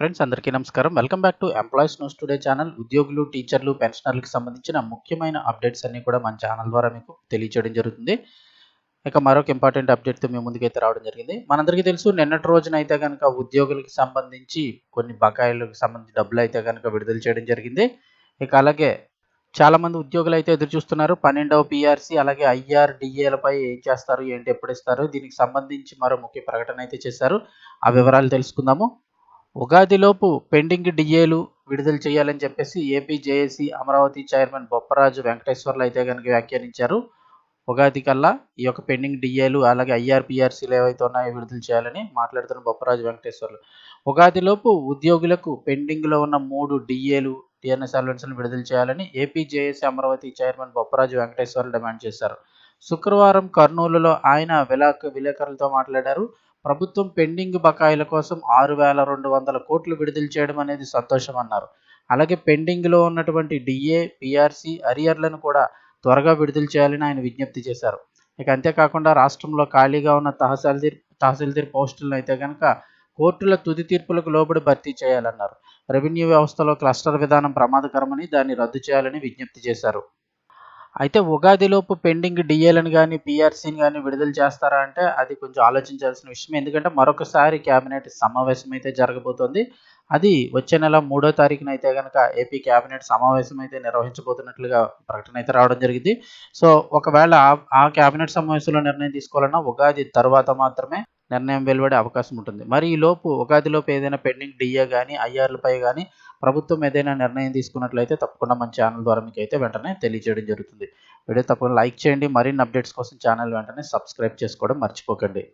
Friends అందరికీ నమస్కారం. Welcome back to employees news today channel ఉద్యోగులు టీచర్లు పెన్షనర్లకు సంబంధించిన ముఖ్యమైన అప్డేట్స్ అన్ని కూడా మన ఛానల్ ద్వారా మీకు తెలియచేయడం జరుగుతుంది. ఇక మరొక ఇంపార్టెంట్ అప్డేట్తో మీ ముందుకైతే రావడం జరిగింది. మనందరికీ తెలుసు నిన్నటి రోజున అయితే కనుక ఉద్యోగులకు సంబంధించి కొన్ని బకాయిలకు సంబంధించి డబ్బులు అయితే కనుక విడుదల చేయడం జరిగింది. ఇక అలాగే చాలామంది ఉద్యోగులు అయితే ఎదురు చూస్తున్నారు. పన్నెండవ పిఆర్సీ అలాగే ఐఆర్డిఏలపై ఏం చేస్తారు ఏంటి ఎప్పుడు ఇస్తారు దీనికి సంబంధించి మరో ముఖ్య ప్రకటన అయితే చేశారు. ఆ వివరాలు తెలుసుకుందాము. ఉగాదిలోపు పెండింగ్ డిఏలు విడుదల చేయాలని చెప్పేసి AP JAC Amaravati chairman Bopparaju Venkateswarlu అయితే కనుక వ్యాఖ్యానించారు. ఉగాది కల్లా ఈ యొక్క పెండింగ్ డిఏలు అలాగే ఐఆర్పిఆర్సీలు ఏవైతే ఉన్నాయో విడుదల చేయాలని మాట్లాడుతున్న బొప్పరాజు వెంకటేశ్వర్లు. ఉగాదిలోపు ఉద్యోగులకు పెండింగ్లో ఉన్న మూడు డిఏలు టీఎన్ఎస్ అలవెన్స్ను విడుదల చేయాలని AP JAC Amaravati chairman Bopparaju Venkateswarlu demand చేశారు. శుక్రవారం కర్నూలులో ఆయన విలాక విలేకరులతో మాట్లాడారు. ప్రభుత్వం పెండింగ్ బకాయిల కోసం ఆరు వేల రెండు వందల కోట్లు విడుదల చేయడం అనేది సంతోషం అన్నారు. అలాగే పెండింగ్లో ఉన్నటువంటి డిఏ పిఆర్సీ అరియర్లను కూడా త్వరగా విడుదల చేయాలని ఆయన విజ్ఞప్తి చేశారు. ఇక అంతేకాకుండా రాష్ట్రంలో ఖాళీగా ఉన్న తహసీల్దీర్ తహసీల్దీర్ పోస్టులను అయితే కనుక కోర్టుల తుది తీర్పులకు లోబడి భర్తీ చేయాలన్నారు. రెవెన్యూ వ్యవస్థలో క్లస్టర్ విధానం ప్రమాదకరమని దాన్ని రద్దు చేయాలని విజ్ఞప్తి చేశారు. అయితే ఉగాదిలోపు పెండింగ్ డిఏలను కానీ పిఆర్సీని కానీ విడుదల చేస్తారా అంటే అది కొంచెం ఆలోచించాల్సిన విషయం. ఎందుకంటే మరొకసారి కేబినెట్ సమావేశం అయితే జరగబోతోంది. అది వచ్చే నెల మూడో తారీఖున అయితే కనుక ఏపీ కేబినెట్ సమావేశం అయితే నిర్వహించబోతున్నట్లుగా ప్రకటన అయితే రావడం జరిగింది. సో ఒకవేళ ఆ కేబినెట్ సమావేశంలో నిర్ణయం తీసుకోవాలన్నా ఉగాది తర్వాత మాత్రమే నిర్ణయం వెలువడే అవకాశం ఉంటుంది. మరి ఈ లోపు ఉగాదిలోపు ఏదైనా పెండింగ్ డిఏ కానీ ఐఆర్లపై కానీ ప్రభుత్వం ఏదైనా నిర్ణయం తీసుకున్నట్లయితే తప్పకుండా మన ఛానల్ ద్వారా మీకు అయితే వెంటనే తెలియజేయడం జరుగుతుంది. వీడియో తప్పకుండా లైక్ చేయండి. మరిన్ని అప్డేట్స్ కోసం ఛానల్ వెంటనే సబ్స్క్రైబ్ చేసుకోవడం మర్చిపోకండి.